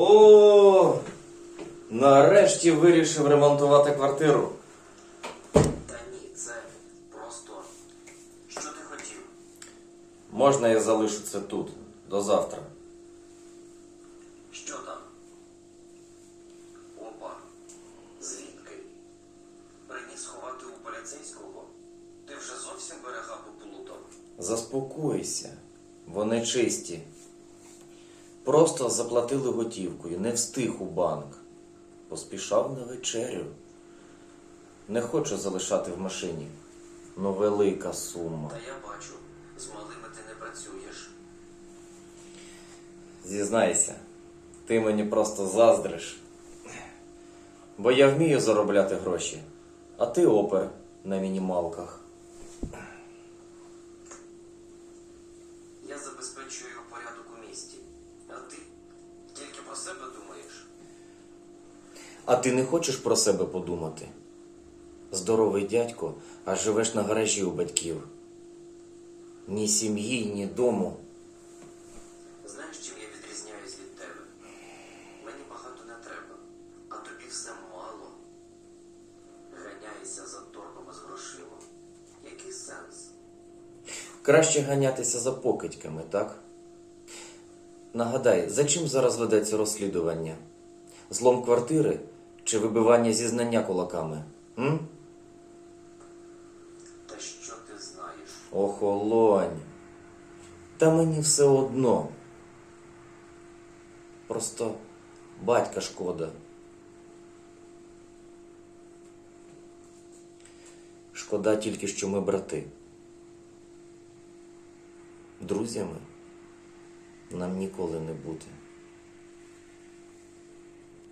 О, нарешті вирішив ремонтувати квартиру. Та ні, це просто. Що ти хотів? Можна я залишу це тут до завтра. Що там? Опа. Звідки? Приніс ховати у поліцейського? Ти вже зовсім берега поплутав? Заспокойся, вони чисті. Просто заплатили готівкою, не встиг у банк. Поспішав на вечерю. Не хочу залишати в машині. Ну, велика сума. Та я бачу, з малими ти не працюєш. Зізнайся, ти мені просто заздриш. Бо я вмію заробляти гроші, а ти опер на мінімалках. Я забезпечую порядок у місті. А ти тільки про себе думаєш? А ти не хочеш про себе подумати? Здоровий дядько, а живеш на гаражі у батьків. Ні сім'ї, ні дому. Знаєш, чим я відрізняюсь від тебе? Мені багато не треба, а тобі все мало. Ганяєшся за торбами з грошима. Який сенс? Краще ганятися за покидьками, так? Нагадай, за чим зараз ведеться розслідування? Злом квартири чи вибивання зізнання кулаками? М? Та що ти знаєш? Охолонь. Та мені все одно. Просто батька шкода. Шкода тільки, що ми брати. Друзями нам ніколи не бути.